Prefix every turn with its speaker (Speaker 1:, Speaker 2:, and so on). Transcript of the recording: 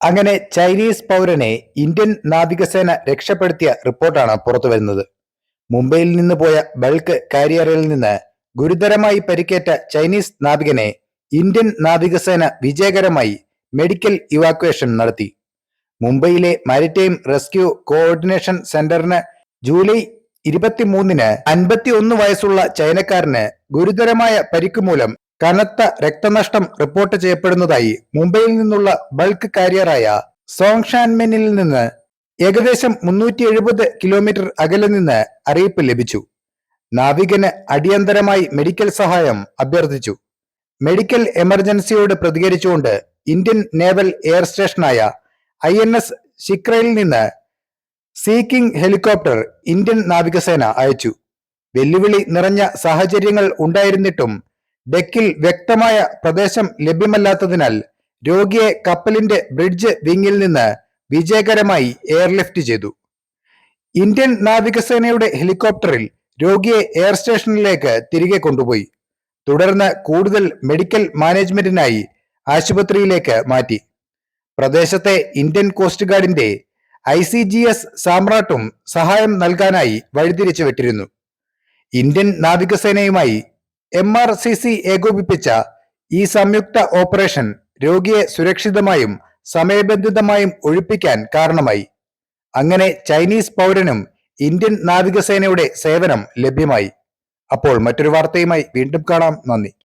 Speaker 1: അങ്ങനെ Chinese പൗരനെ Indian നാവികസേന രക്ഷപ്പെടുത്തിയ റിപ്പോർട്ടാണ് പുറത്തുവരുന്നത് മുംബൈയിൽ നിന്ന് പോയ ബൾക്ക് കാരിയറിൽ നിന്ന് ഗുരുതരമായി പരിക്കേറ്റ ചൈനീസ് നാവികനെ ഇന്ത്യൻ നാവികസേന വിജയകരമായി മെഡിക്കൽ ഇവാക്വേഷൻ നടത്തി. മുംബൈയിലെ മാരിടൈം റെസ്ക്യൂ കോർഡിനേഷൻ സെന്ററിന് ജൂലൈ ഇരുപത്തിമൂന്നിന് അൻപത്തിയൊന്ന് വയസ്സുള്ള ചൈനക്കാരന് ഗുരുതരമായ പരിക്ക് മൂലം കനത്ത രക്തനഷ്ടം റിപ്പോർട്ട് ചെയ്യപ്പെടുന്നതായി മുംബൈയിൽ നിന്നുള്ള ബൾക്ക് കാരിയറായ സോങ്ഷാൻമെനിൽ നിന്ന് ഏകദേശം മുന്നൂറ്റി എഴുപത് കിലോമീറ്റർ അകലെ നിന്ന് അറിയിപ്പ് ലഭിച്ചു. നാവികന് അടിയന്തരമായി മെഡിക്കൽ സഹായം അഭ്യർത്ഥിച്ചു. മെഡിക്കൽ എമർജൻസിയോട് പ്രതികരിച്ചുകൊണ്ട് ഇന്ത്യൻ നേവൽ എയർ സ്റ്റേഷനായ ഐ എൻ എസ് ശിക്രയിൽ നിന്ന് സീക്കിംഗ് ഹെലികോപ്റ്റർ ഇന്ത്യൻ നാവികസേന അയച്ചു. വെല്ലുവിളി നിറഞ്ഞ സാഹചര്യങ്ങൾ ഉണ്ടായിരുന്നിട്ടും ഡെക്കിൽ വ്യക്തമായ പ്രദേശം ലഭ്യമല്ലാത്തതിനാൽ രോഗിയെ കപ്പലിന്റെ ബ്രിഡ്ജ് വിങ്ങിൽ നിന്ന് വിജയകരമായി എയർലിഫ്റ്റ് ചെയ്തു. ഇന്ത്യൻ നാവികസേനയുടെ ഹെലികോപ്റ്ററിൽ രോഗിയെ എയർ സ്റ്റേഷനിലേക്ക് തിരികെ കൊണ്ടുപോയി. തുടർന്ന് കൂടുതൽ മെഡിക്കൽ മാനേജ്മെന്റിനായി ആശുപത്രിയിലേക്ക് മാറ്റി. പ്രദേശത്തെ ഇന്ത്യൻ കോസ്റ്റ് ഗാർഡിന്റെ ഐ സി ജി എസ് സാമ്രാട്ടും സഹായം നൽകാനായി വഴിതിരിച്ചു വിട്ടിരുന്നു ഇന്ത്യൻ നാവികസേനയുമായി എം ആർ സി സി ഏകോപിപ്പിച്ച ഈ സംയുക്ത ഓപ്പറേഷൻ രോഗിയെ സുരക്ഷിതമായും സമയബന്ധിതമായും ഒഴിപ്പിക്കാൻ കാരണമായി. അങ്ങനെ ചൈനീസ് പൗരനും ഇന്ത്യൻ നാവികസേനയുടെ സേവനം ലഭ്യമായി. അപ്പോൾ മറ്റൊരു വാർത്തയുമായി വീണ്ടും കാണാം. നന്ദി.